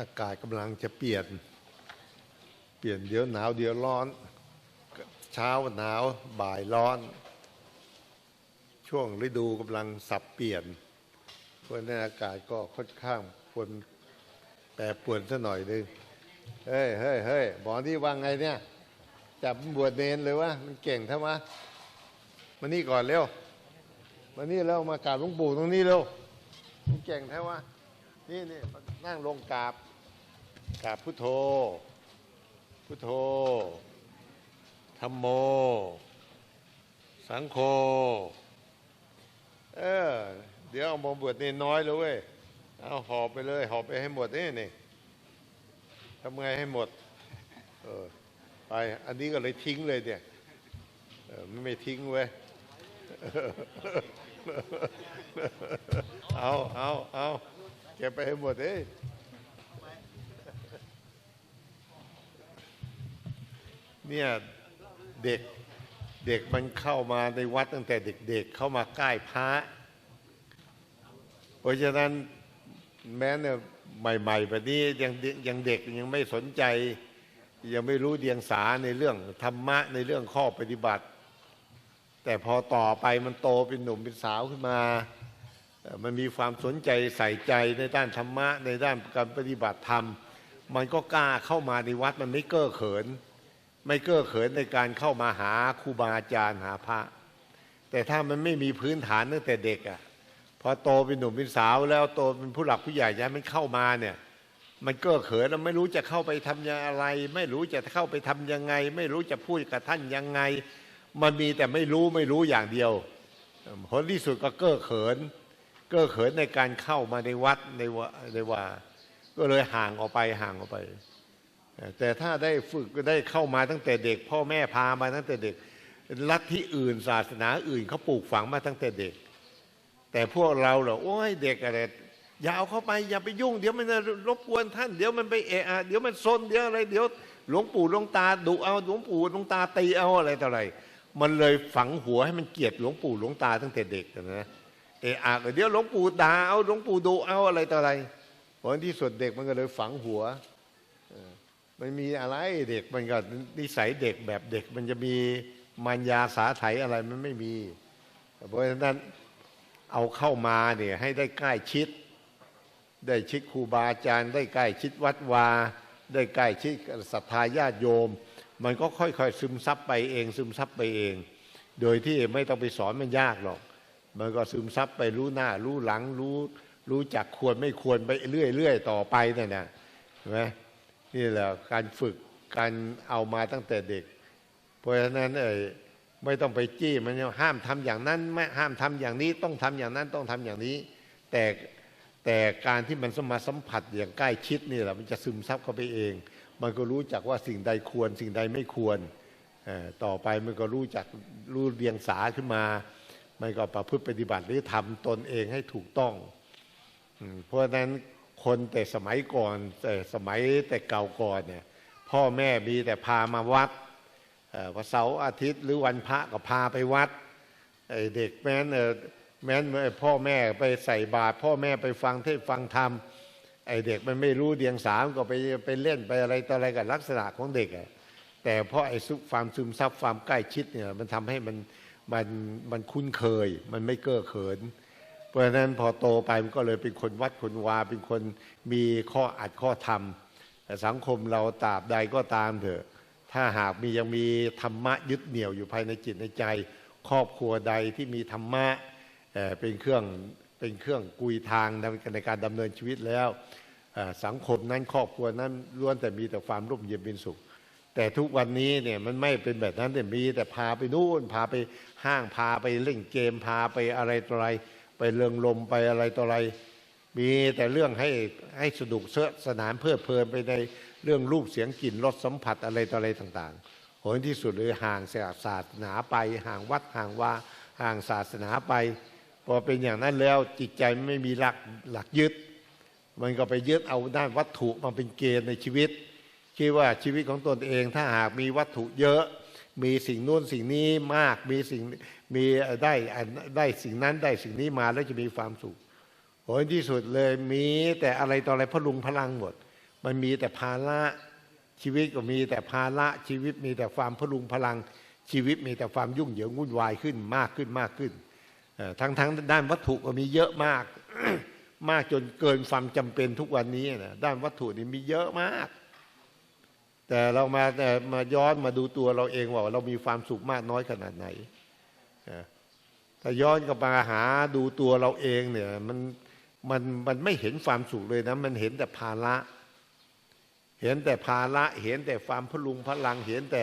อากาศกำลังจะเปลี่ยน เปลี่ยนเดี๋ยวหนาวเดี๋ยวร้อน เช้าหนาวบ่ายร้อน ช่วงฤดูกำลังสับเปลี่ยนเพราะนั้นอากาศก็ค่อนข้างปวนแปรปรวนซะหน่อยนึงเฮ้ยเฮ้ยเฮ้ยหมอที่ว่าไงเนี่ย จับบวชเนนเลยวะมันเก่งทำไมมานี่ก่อนเร็วมานี่แล้วมากราบหลวงปู่ตรงนี้เร็วมันเก่งแท้วะนี่นี่ นั่งลงกราบกราบพุทโธ พุทโธธรรมโม สังโฆเออ เดี๋ยวเอามาบวชเนนน้อยเลยเว้ยเอาหอบไปเลยหอบไปให้หมดนี่นี่ทำไงให้หมด เออ ไปอันนี้ก็เลยทิ้งเลยเนี่ยเออไม่ไม่ทิ้งเว้ยเอาเอา ก็บไปให้หมดเอ้ยเนี่ยเด็กเด็กมันเข้ามาในวัดตั้งแต่เด็กๆ เข้ามาใกล้พระเพราะฉะนั้นแม้เนี่ยใหม่ๆแบบนี้ยังยังเด็กยังไม่สนใจ ยังไม่รู้เดียงสาในเรื่องธรรมะในเรื่องข้อปฏิบัติ แต่พอต่อไปมันโตเป็นหนุ่มเป็นสาวขึ้นมา มันมีความสนใจใส่ใจในด้านธรรมะ ในด้านการปฏิบัติธรรม มันก็กล้าเข้ามาในวัดมันไม่เก้อเขิน ไม่เก้อเขินในการเข้ามาหาครูบาอาจารย์หาพระ แต่ถ้ามันไม่มีพื้นฐานตั้งแต่เด็กอะพอโตเป็นหนุ่มเป็นสาวแล้วโตเป็นผู้หลักผู้ใหญ่ย้ายมันเข้ามาเนี่ยมันเก้อเขินแล้วไม่รู้จะเข้าไปทำยังอะไร ไม่รู้จะเข้าไปทำยังไง ไม่รู้จะพูดกับท่านยังไง มันมีแต่ไม่รู้ไม่รู้อย่างเดียวผลที่สุดก็เก้อเขิน ก้อเขินในการเข้ามาในวัดในวาในว่าก็เลยห่างออกไปห่างออกไป แต่ถ้าได้ฝึกได้เข้ามาตั้งแต่เด็ก พ่อแม่พามาตั้งแต่เด็กลัทธิอื่นศาสนาอื่นเขาปลูกฝังมาตั้งแต่เด็ก แต่พวกเราเหรอโอ้ยเด็กอะไรอย่าเอาเข้าไปอย่าไปยุ่ง เดี๋ยวมันจะรบกวนท่าน เดี๋ยวมันไปเอะอะเดี๋ยวมันซนเดี๋ยวอะไร เดี๋ยวหลวงปู่หลวงตาดุเอาหลวงปู่หลวงตาตีเอาอะไรต่ออะไร มันเลยฝังหัวให้มันเกลียดหลวงปู่หลวงตาตั้งแต่เด็กนะ เอะอะเดี๋ยวหลวงปู่ด่าเอาหลวงปู่ดุเอาอะไรต่ออะไรผลที่สุดเด็กมันก็เลยฝังหัวมันมีอะไรเด็กมันก็นิสัยเด็กแบบเด็ก มันจะมีมัญญาสาไถอะไรมันไม่มี เพราะฉะนั้นเอาเข้ามาเนี่ยให้ได้ใกล้ชิด ได้ชิดครูบาอาจารย์ ได้ใกล้ชิดวัดวา ได้ใกล้ชิดศรัทธาญาติโยม มันก็ค่อยๆซึมซับไปเอง ซึมซับไปเอง โดยที่ไม่ต้องไปสอนมันยากหรอก มันก็ซึมซับไปรู้หน้า รู้หลังรู้ รู้จักควรไม่ควรไปเรื่อยๆต่อไปนั่นนะเห็นไหมนี่แหละการฝึกการเอามาตั้งแต่เด็ก เพราะฉะนั้นเอ่ยไม่ต้องไปจี้มันห้ามทำอย่างนั้นไม่ห้ามทำอย่างนี้ต้องทำอย่างนั้นต้องทำอย่างนี้ แต่แต่การที่มันสมาสัมผัสอย่างใกล้ชิดนี่แหละมันจะซึมซับเข้าไปเอง มันก็รู้จักว่าสิ่งใดควร สิ่งใดไม่ควรต่อไปมันก็รู้จักรู้เรียงสาขึ้นมา มันก็ประพฤติปฏิบัติหรือทำตนเองให้ถูกต้องเพราะฉะนั้นคนแต่สมัยก่อนแต่สมัยแต่เก่าก่อนเนี่ยพ่อแม่มีแต่พามาวัดวันเสาร์อาทิตย์หรือวันพระก็พาไปวัดเด็กแม้นแม้นพ่อแม่ไปใส่บาตรพ่อแม่ไปฟังเทศน์ฟังธรรมไอเด็กมันไม่รู้เดียงสามก็ไปไปเล่นไปอะไรต่ออะไรกับลักษณะของเด็กแต่เพราะไอ้ซุความซึมซับความใกล้ชิดเนี่ยมันทำให้มัน มันมันคุ้นเคย มันไม่เก้อเขิน เพราะฉะนั้นพอโตไปมันก็เลยเป็นคนวัดคนวา เป็นคนมีข้ออัดข้อธรรม แต่สังคมเราตราบใดก็ตามเถอะ ถ้าหากมียังมีธรรมะยึดเหนี่ยวอยู่ภายในจิตในใจ ครอบครัวใดที่มีธรรมะเป็นเครื่องเป็นเครื่องกุยทางในการดำเนินชีวิตแล้วสังคมนั้นครอบครัวนั้นล้วนแต่มีแต่ความร่มเย็นเป็นสุข แต่ทุกวันนี้เนี่ยมันไม่เป็นแบบนั้นแต่มีแต่พาไปนู่นพาไปห้างพาไปเล่นเกมพาไปอะไรต่ออะไร ไปเริงลมไปอะไรต่ออะไร มีแต่เรื่องให้ให้สนุกเสสนานเพลิดเพลินไปในเรื่องรูปเสียงกลิ่นรสสัมผัสอะไรต่ออะไรต่างๆผลที่สุดเลยห่างศาสนาไป ห่างวัดห่างว่าห่างศาสนาไปพอเป็นอย่างนั้นแล้วจิตใจไม่มีหลักหลักยึด มันก็ไปยึดเอาด้านวัตถุมาเป็นเกณฑ์ในชีวิต คิดว่าชีวิตของตนเอง ถ้าหากมีวัตถุเยอะ มีสิ่งนู้นสิ่งนี้มากมีสิ่งมีได้ได้สิ่งนั้นได้สิ่งนี้มาแล้วจะมีความสุขผลที่สุดเลยมีแต่อะไรต่ออะไรพลุงพลังหมด มันมีแต่ภาระชีวิตก็มีแต่ภาระชีวิตมีแต่ความพลุงพลัง ชีวิตมีแต่ความยุ่งเหยิงวุ่นวายขึ้นมากขึ้นมากขึ้นทั้งทั้งด้านวัตถุก็มีเยอะมาก มากจนเกินความจำเป็นทุกวันนี้นะด้านวัตถุนี่มีเยอะมาก แต่เรามาแต่มาย้อนมาดูตัวเราเองว่าเรามีความสุขมากน้อยขนาดไหนถ้าย้อนกลับมาหาดูตัวเราเองเนี่ยมันมันมันไม่เห็นความสุขเลยนะ มันเห็นแต่ภาระ เห็นแต่ภาระ เห็นแต่ความพลุงพลัง เห็นแต่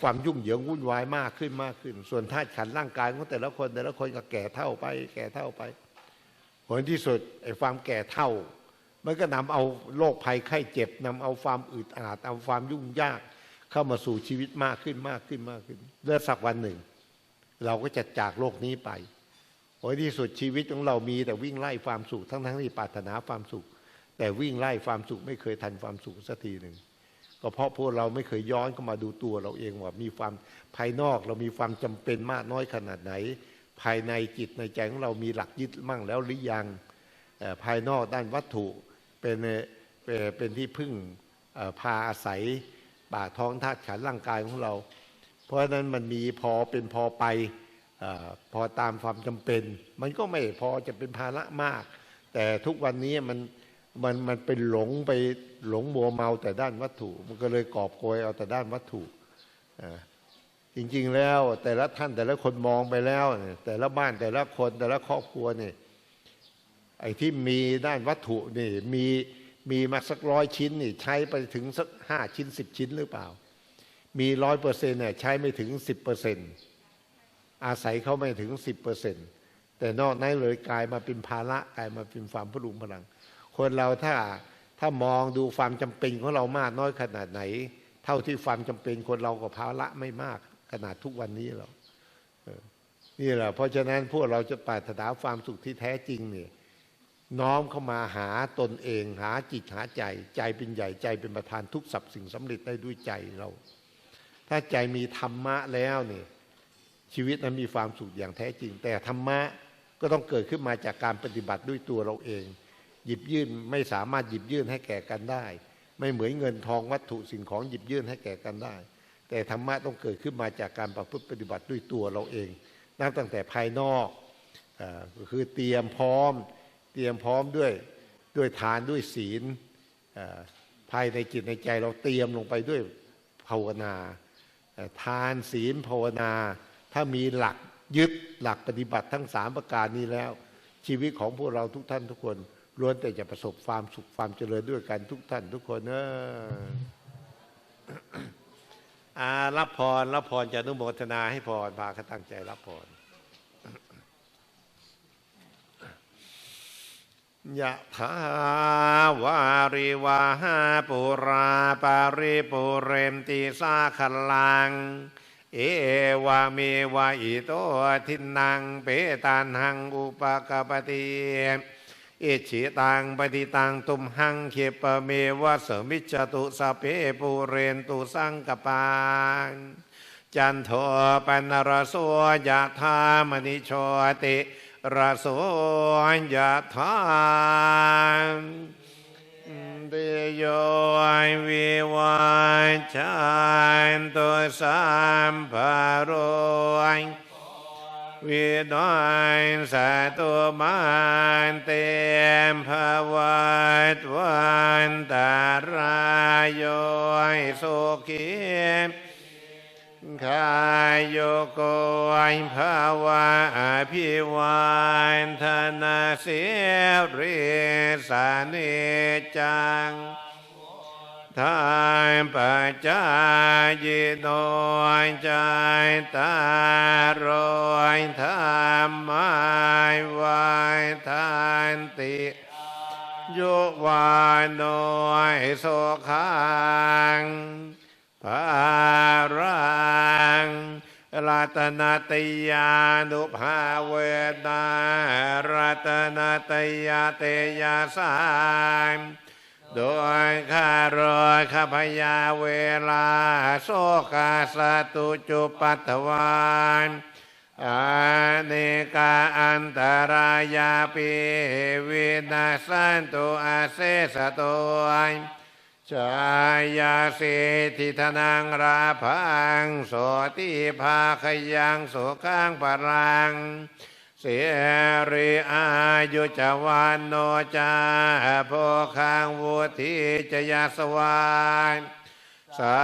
ความยุ่งเหยิงวุ่นวายมากขึ้นมากขึ้น ส่วนธาตุขันร่างกายของแต่ละคนแต่ละคนก็แก่เท่าไป แก่เท่าไปผลที่สุดไอ้ความแก่เท่า มันก็นำเอาโรคภัยไข้เจ็บนำเอาความอึดอัดเอาความยุ่งยากเข้ามาสู่ชีวิตมากขึ้นมากขึ้นมากขึ้นเลือสักวันหนึ่ง เราก็จะจากโลกนี้ไปผลที่สุดชีวิตของเรามีแต่วิ่งไล่ความสุขทั้งทั้งที่ปรารถนาความสุข แต่วิ่งไล่ความสุขไม่เคยทันความสุขสักทีหนึ่งก็เพราะพวกเราไม่เคยย้อนเข้ามาดูตัวเราเองว่ามีความภายนอกเรามีความจำเป็นมากน้อยขนาดไหน ภายในจิตในใจของเรามีหลักยึดมั่งแล้วหรือยังภายนอกด้านวัตถุ เป็นเป็นที่พึ่งพาอาศัยปากท้องธาตุขันร่างกายของเรา เพราะฉะนั้นมันมีพอเป็นพอไปอพอตามความจำเป็น มันก็ไม่พอจะเป็นภาระมาก แต่ทุกวันนี้มันมันมันเป็นหลงไปหลงมัวเมาแต่ด้านวัตถุ มันก็เลยกอบโกยเอาแต่ด้านวัตถุจริง ๆ แล้วแต่ละท่านแต่ละคนมองไปแล้ว แต่ละบ้านแต่ละคนแต่ละครอบครัวเนี่ย ไอ้ที่มีด้านวัตถุนี่มีมีมาสักร้อยชิ้นนี่ใช้ไปถึงสักห้าชิ้นสิบชิ้นหรือเปล่า มีร้อยเปอร์เซ็นต์เนี่ยใช้ไม่ถึงสิบเปอร์เซ็นต์อาศัยเขาไม่ถึงสิบเปอร์เซ็นต์แต่นอกนั้นเลยกลายมาเป็นภาระกลายมาเป็นความพลุงพลัง คนเราถ้าถ้ามองดูความจำเป็นของเรามากน้อยขนาดไหน เท่าที่ความจำเป็นคนเราก็ภาระไม่มากขนาดทุกวันนี้หรอกนี่แหละเพราะฉะนั้นพวกเราจะปรารถนาความสุขที่แท้จริงเนี่ย น้อมเข้ามาหาตนเองหาจิตหาใจ ใจเป็นใหญ่ใจเป็นประธานทุกสรรพสิ่งสำเร็จได้ด้วยใจเรา ถ้าใจมีธรรมะแล้วเนี่ยชีวิตนั้นมีความสุขอย่างแท้จริง แต่ธรรมะก็ต้องเกิดขึ้นมาจากการปฏิบัติด้วยตัวเราเอง หยิบยื่นไม่สามารถหยิบยื่นให้แก่กันได้ ไม่เหมือนเงินทองวัตถุสิ่งของหยิบยื่นให้แก่กันได้ แต่ธรรมะต้องเกิดขึ้นมาจากการประพฤติปฏิบัติด้วยตัวเราเองนับตั้งแต่ภายนอกอ่าก็คือเตรียมพร้อม เตรียมพร้อมด้วยด้วยทานด้วยศีลภายในจิตในใจเราเตรียมลงไปด้วยภาวนาทานศีลภาวนา ถ้ามีหลักยึดหลักปฏิบัติทั้งสามประการนี้แล้ว ชีวิตของพวกเราทุกท่านทุกคนล้วนแต่จะประสบความสุขความเจริญด้วยกันทุกท่านทุกคนเนอะอารับพรรับพรจะนุโมทนาให้พรพาเขาตั้งใจรับพร ยะถาวาริวาหาปุราปาริปุเรมติสาขลัง เอวาเมวะอิโตทินังเปตันหังอุปกปติอิชิตังปฏิตังตุมหังเขปเมวะสมิจตุสเพปุเรนตุสังกปางจันโทปนรโสยะธามณิโชติ ระโสยะธานเดโยวิวัชชันตุสัมภโรวยวินัยสาตุมันเตมภวัตวันตารายโยสุขี ขายโยโกยภาวะอภิวันธนาเสียริสานิจังทานปัจจายโนใจตารอยธรรมายไวทานติโยวานโนยโสขัง ภารังรัตนาตยานุภาเวนารัตนาตยาเตยาสามโดยข้ารอยข้าพยาเวลาโสกาสตุจุปัตวานอาเนกาอันตรายาปิวินาสันตุอาเซสโตย ชายาสิทิธนังราพังโสติภาคยังโสข้างปรัง เสรีอายุจวันโนจาโพคังวุธิจยาสวานสา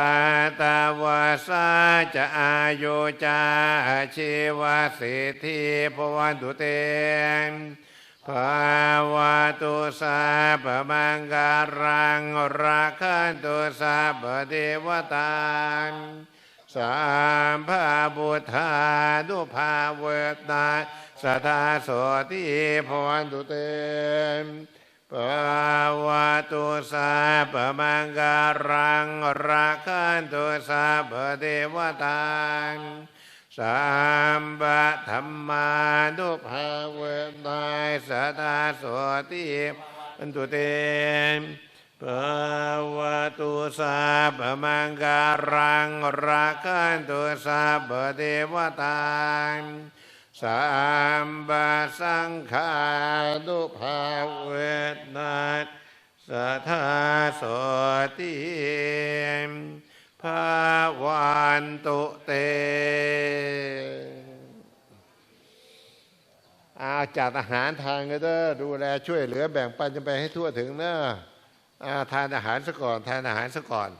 ตาวาสาจะอายุจาชีวสิทธิพวันตุเตง ภาวะตุสาปมังการังราคันตุสาปเทวตาสามภาบุธานุภาเวตนาสทาโสติพวันตุเตภาวะตุสาปมังการังราคันตุสาปเทวตา สัมปะธรรมานุภาเวทายสัทธาโสติอันตุเตภาวะตุสาปมังการังราคันตุสาปเทวตาสัมปะสังขานุภาเวทนายสัทาโสติ ภาวันตุเตอาจัดอาหารทานกันเด้อดูแลช่วยเหลือแบ่งปันจะไปให้ทั่วถึงเนอะอาทานอาหารซะก่อน ทานอาหารซะก่อน